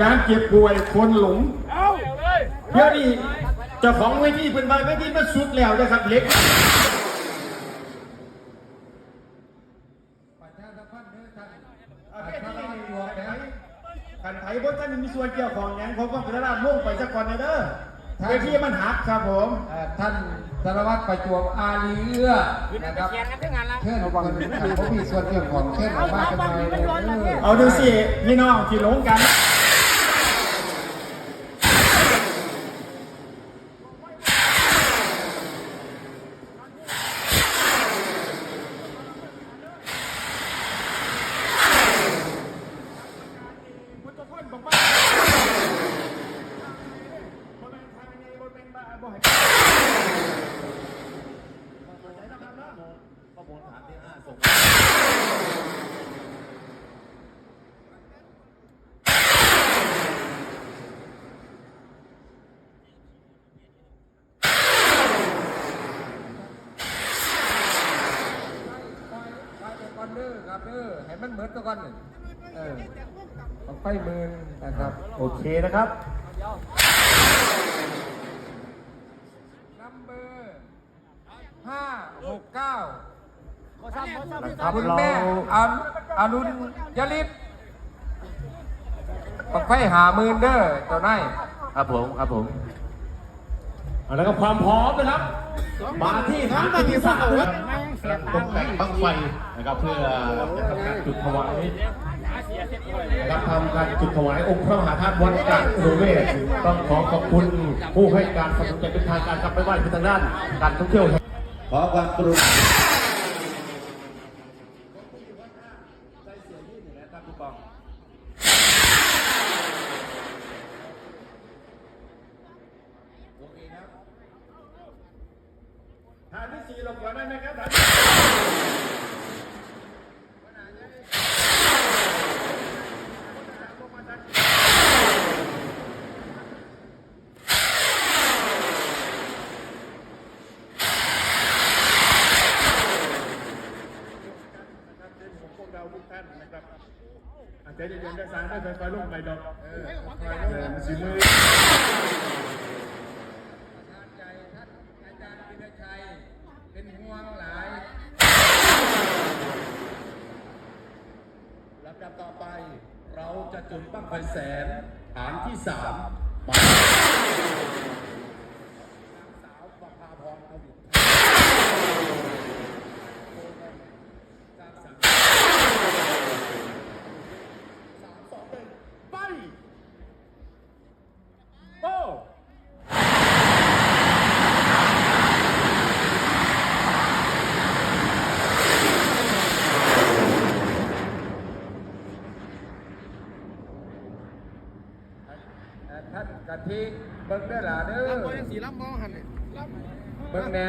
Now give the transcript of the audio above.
ยามเจ็บป่วยคนหลงเอาเลยเดี๋ยวนี้เจ้าของเวทีเป็นใบเวทีมันสุดแล้วนะครับเล็กประชาสัมพันธ์เด้อท่านเอาแค่ที่นี่ขันไผ่บนท่านมีส่วนเกี่ยวของหยังผมก็กระดาษล่วงไปสักก่อนนะเด้อเวทีมันหักครับผมเอ่อท่านสารวัตรประจวบอาลีเอื้อนะครับเขียนกันทั้งงานละเชิญคนท่านผู้มีส่วนเกี่ยวของเชิญออกมากันหน่อยเลยเด้อเอาดูสิพี่น้องที่หลงกัน ก่อนเด้อครับเด้อให้มันเหมือนตัวก่อนเออไฟมือนะครับ โอเคนะครับ นัมเบอร์ห้า ครับคุณเราแม่อาอารุณยลิศต้องไฟหาหมื่นเด้อเจ้านายครับผมครับผมแล้วก็ความพร้อมนะครับ มาที่ทั้งที่สามครับตกแต่งบั้งไฟนะครับเพื่อจะทำการจุดถวายนะครับทำการจุดถวายองค์พระมหาธาตุวัดกลางอุเวศต้องขอขอบคุณผู้ให้การสนับสนุนเป็นทางการครับไม่ว่าจะเป็นทางด้านการท่องเที่ยว ขอความกรุณาฐานที่สี่หลบก่อนได้ไหมครับฐานที่พวกเราทุกท่านนะครับ จจะเย็นได้สารได้ไฟๆลงไปดอกเออมันสิมือใจท่านอาจารย์วิรชัยเป็นห่วงหลายลำดับต่อไป เราจะจุดบั้งไฟแสนฐานที่สาม นกะทิเบิ้งได้หล่ะเด้อลำบ่ยังสีลำบ่หันเนี่ยเบิ้งแน่